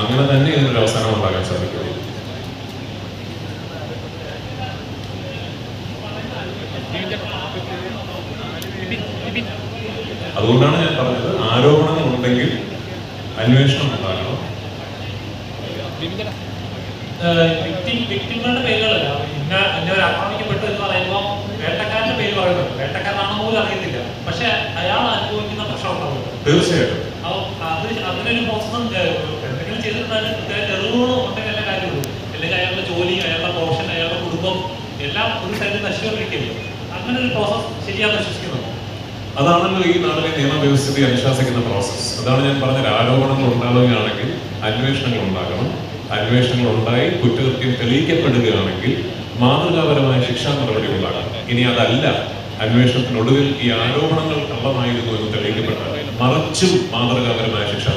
അങ്ങനെ തന്നെ ഇതിനൊരു അവസാനം ഉണ്ടാക്കാൻ സാധിക്കുള്ളൂ അതുകൊണ്ടാണ് ഞാൻ പറഞ്ഞത് ആരോപണങ്ങൾ ഉണ്ടെങ്കിൽ അന്വേഷണം ഉണ്ടാകണം. പേരുകളല്ല എന്നെ ഇന്ന ഒരു ആക്രമിക്കപ്പെട്ടു എന്ന് പറയുമ്പോൾ വേട്ടക്കാരന്റെ പേര് പറയുന്നത്. വേട്ടക്കാരനാണെന്ന് പോലും അറിയത്തില്ല. പക്ഷെ അയാൾ അനുഭവിക്കുന്ന പ്രശ്നം ഉണ്ടാവും തീർച്ചയായിട്ടും. ചെയ്തിട്ടുണ്ടെങ്കിൽ കൃത്യമായ ഉണ്ടെങ്കിൽ എല്ലാ കാര്യമുള്ളൂ. അല്ലെങ്കിൽ അയാളുടെ ജോലി അയാളുടെ പ്രൊഫഷൻ അയാളുടെ കുടുംബം എല്ലാം ഒരു സൈഡിൽ നശിച്ചുകൊണ്ടിരിക്കില്ലേ അങ്ങനെ ഒരു പ്രോസസ് ശരിയാന്ന് വിശ്വസിക്കുന്നു അതാണല്ലോ ഈ നാടിലെ നിയമവ്യവസ്ഥയെ അനുശാസിക്കുന്ന പ്രോസസ്സ് അതാണ് ഞാൻ പറഞ്ഞത് ആരോപണങ്ങൾ ഉണ്ടാവുകയാണെങ്കിൽ അന്വേഷണങ്ങൾ ഉണ്ടാകണം. അന്വേഷണങ്ങൾ ഉണ്ടായി കുറ്റകൃത്യം തെളിയിക്കപ്പെടുകയാണെങ്കിൽ മാതൃകാപരമായ ശിക്ഷാ നടപടി ഉണ്ടാകണം. ഇനി അതല്ല. അന്വേഷണത്തിനൊടുവിൽ ഈ ആരോപണങ്ങൾ കള്ളമായിരുന്നു എന്ന് തെളിയിക്കപ്പെട്ടാൽ മറച്ചും മാതൃകാപരമായ ശിക്ഷാ